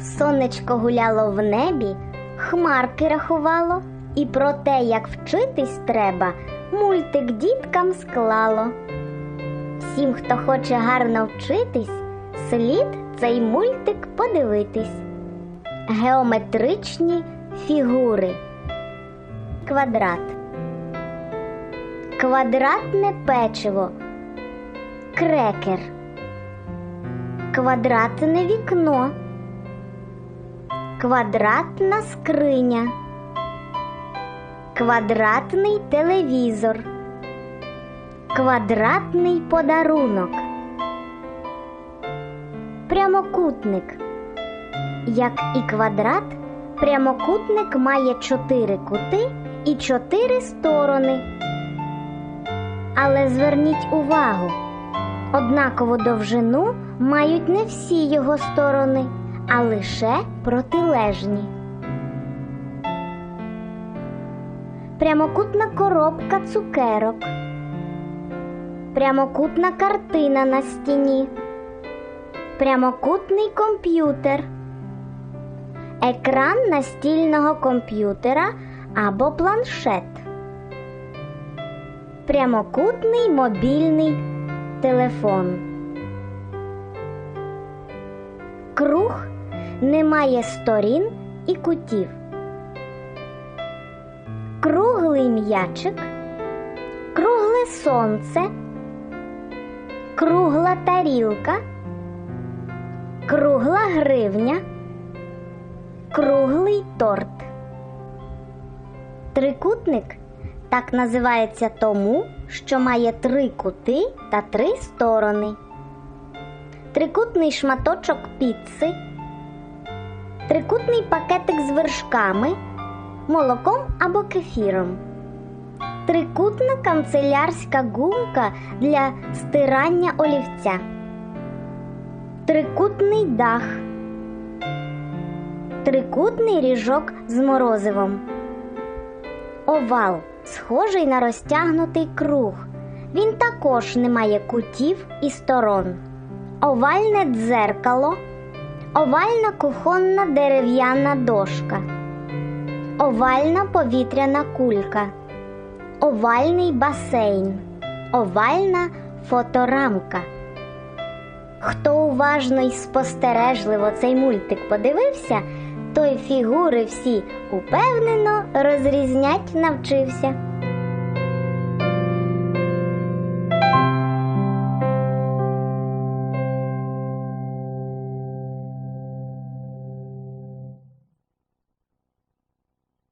Сонечко гуляло в небі, хмарки рахувало, і про те, як вчитись треба, мультик діткам склало. Всім, хто хоче гарно вчитись, слід цей мультик подивитись. Геометричні фігури. Квадрат. Квадратне печиво. Крекер. Квадратне вікно. Квадратна скриня. Квадратний телевізор. Квадратний подарунок. Прямокутник. Як і квадрат, прямокутник має чотири кути і чотири сторони. Але зверніть увагу, однакову довжину мають не всі його сторони, а лише протилежні. Прямокутна коробка цукерок. Прямокутна картина на стіні. Прямокутний комп'ютер. Екран настільного комп'ютера або планшет. Прямокутний мобільний телефон. Круг не має сторін і кутів. Круглий м'ячик, кругле сонце, кругла тарілка, кругла гривня, круглий торт. Трикутник так називається тому, що має три кути та три сторони. Трикутний шматочок піци, трикутний пакетик з вершками, молоком або кефіром, трикутна канцелярська гумка для стирання олівця, трикутний дах, трикутний ріжок з морозивом. Овал схожий на розтягнутий круг. Він також не має кутів і сторон. Овальне дзеркало, овальна кухонна дерев'яна дошка, овальна повітряна кулька, овальний басейн, овальна фоторамка. Хто уважно і спостережливо цей мультик подивився, той фігури всі упевнено розрізнять навчився.